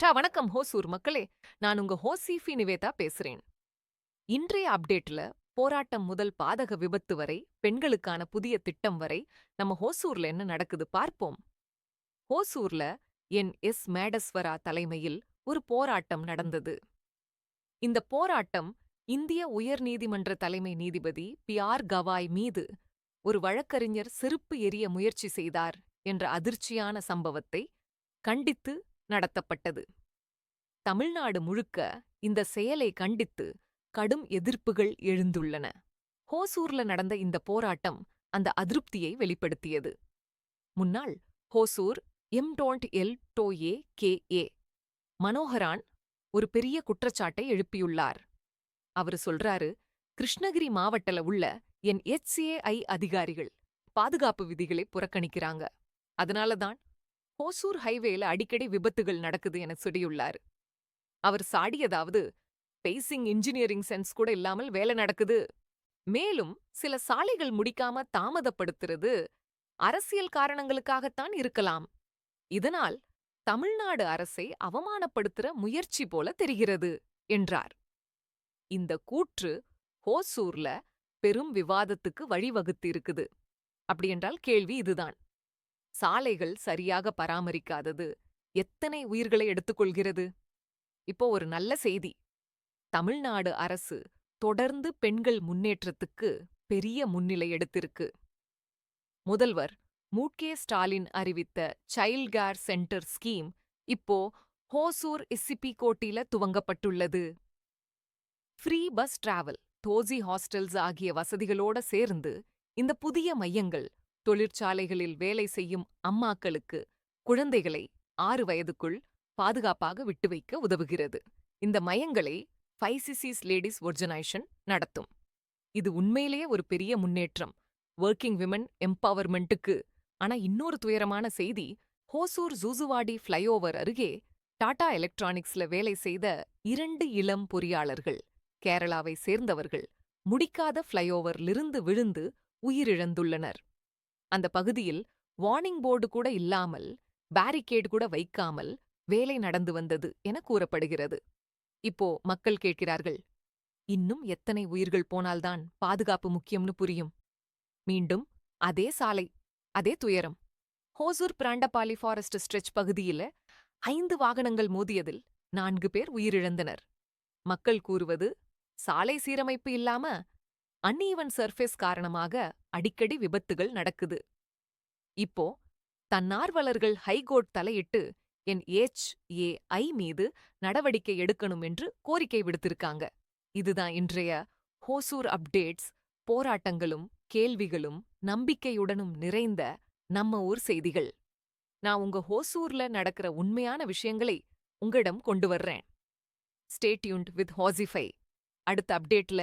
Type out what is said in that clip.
டா வணக்கம் ஹோசூர் மக்களே. நான் உங்க ஹோசீஃபி நிவேதா பேசுறேன். இன்றைய அப்டேட்ல போராட்டம் முதல் பாதக விபத்து வரை பெண்களுக்கான புதிய திட்டம் வரை நம்ம ஹோசூர்ல என்ன நடக்குது பார்ப்போம். ஹோசூர்ல என் எஸ். மேடஸ்வரா தலைமையில் ஒரு போராட்டம் நடந்தது. இந்த போராட்டம் இந்திய உயர்நீதிமன்ற தலைமை நீதிபதி பி. ஆர். கவாய் மீது ஒரு வழக்கறிஞர் செருப்பு எரிய முயற்சி செய்தார் என்ற அதிர்ச்சியான சம்பவத்தை கண்டித்து நடத்தப்பட்டது. தமிழ்நாடு முழுக்க இந்த செயலை கண்டித்து கடும் எதிர்ப்புகள் எழுந்துள்ளன. ஹோசூர்ல நடந்த இந்த போராட்டம் அந்த அதிருப்தியை வெளிப்படுத்தியது. முன்னாள் ஹோசூர் எம். டோண்ட் எல். டோயே கே. ஏ. மனோகரான் ஒரு பெரிய குற்றச்சாட்டை எழுப்பியுள்ளார். அவரு சொல்றாரு கிருஷ்ணகிரி மாவட்டல உள்ள என் எச்ஏஐ அதிகாரிகள் பாதுகாப்பு விதிகளை புறக்கணிக்கிறாங்க. அதனால தான் ஹோசூர் ஹைவேல அடிக்கடி விபத்துகள் நடக்குது என சொல்லியுள்ளார். அவர் சாடியதாவது பேசிங் இன்ஜினியரிங் சென்ஸ் கூட இல்லாமல் வேலை நடக்குது. மேலும் சில சாலைகள் முடிக்காம தாமதப்படுத்துறது அரசியல் காரணங்களுக்காகத்தான் இருக்கலாம். இதனால் தமிழ்நாடு அரசை அவமானப்படுத்துற முயற்சி போல தெரிகிறது என்றார். இந்த கூற்று ஹோசூர்ல பெரும் விவாதத்துக்கு வழிவகுத்து இருக்குது அப்படியென்றால் கேள்வி இதுதான். சாலைகள் சரியாக பராமரிக்காதது எத்தனை உயிர்களை எடுத்துக்கொள்கிறது? இப்போ ஒரு நல்ல செய்தி. தமிழ்நாடு அரசு தொடர்ந்து பெண்கள் முன்னேற்றத்துக்கு பெரிய முன்னிலை எடுத்திருக்கு. முதல்வர் மூட்கே ஸ்டாலின் அறிவித்த சைல்ட் கேர் சென்டர் ஸ்கீம் இப்போ ஹோசூர் இசிபி கோட்டில துவங்கப்பட்டுள்ளது. ஃப்ரீ பஸ் டிராவல் தோசி ஹாஸ்டல்ஸ் ஆகிய வசதிகளோட சேர்ந்து இந்த புதிய மையங்கள் தொழிற்சாலைகளில் வேலை செய்யும் அம்மாக்களுக்கு குழந்தைகளை ஆறு வயதுக்குள் பாதுகாப்பாக விட்டு வைக்க உதவுகிறது. இந்த மையங்களை ஃபைசிசிஸ் லேடிஸ் ஒர்ஜனைஷன் நடத்தும். இது உண்மையிலேயே ஒரு பெரிய முன்னேற்றம். ஒர்க்கிங் விமன் எம்பவர்மெண்ட்டுக்கு. ஆனா இன்னொரு துயரமான செய்தி ஹோசூர் ஜூசுவாடி ஃப்ளைஓவர் அருகே டாடா எலக்ட்ரானிக்ஸ்ல வேலை செய்த இரண்டு இளம் பொறியாளர்கள் கேரளாவை சேர்ந்தவர்கள் முடிக்காத ஃப்ளைஓவரிலிருந்து விழுந்து உயிரிழந்துள்ளனர். அந்த பகுதியில் வார்னிங் போர்டு கூட இல்லாமல் பேரிகேட் கூட வைக்காமல் வேலை நடந்து வந்தது என கூறப்படுகிறது. இப்போ மக்கள் கேட்கிறார்கள் இன்னும் எத்தனை உயிர்கள் போனால்தான் பாதுகாப்பு முக்கியம்னு புரியும்? மீண்டும் அதே சாலை அதே துயரம். ஹோசூர் பிராண்டபாலி ஃபாரஸ்ட் ஸ்ட்ரெச் பகுதியில ஐந்து வாகனங்கள் மோதியதில் நான்கு பேர் உயிரிழந்தனர். மக்கள் கூறுவது சாலை சீரமைப்பு இல்லாம அன்ஈவன் சர்ஃபேஸ் காரணமாக அடிக்கடி விபத்துகள் நடக்குது. இப்போ தன்னார்வலர்கள் ஹைகோர்ட் தலையிட்டு என் ஏச் ஏ ஐ மீது நடவடிக்கை எடுக்கணும் என்று கோரிக்கை விடுத்திருக்காங்க. இதுதான் இன்றைய ஹோசூர் அப்டேட்ஸ் போராட்டங்களும் கேள்விகளும் நம்பிக்கையுடனும் நிறைந்த நம்ம ஊர் செய்திகள். நான் உங்க ஹோசூர்ல நடக்கிற உண்மையான விஷயங்களை உங்களிடம் கொண்டு வர்றேன். ஸ்டேட்யூன்ட் வித் ஹாசிஃபை அடுத்த அப்டேட்ல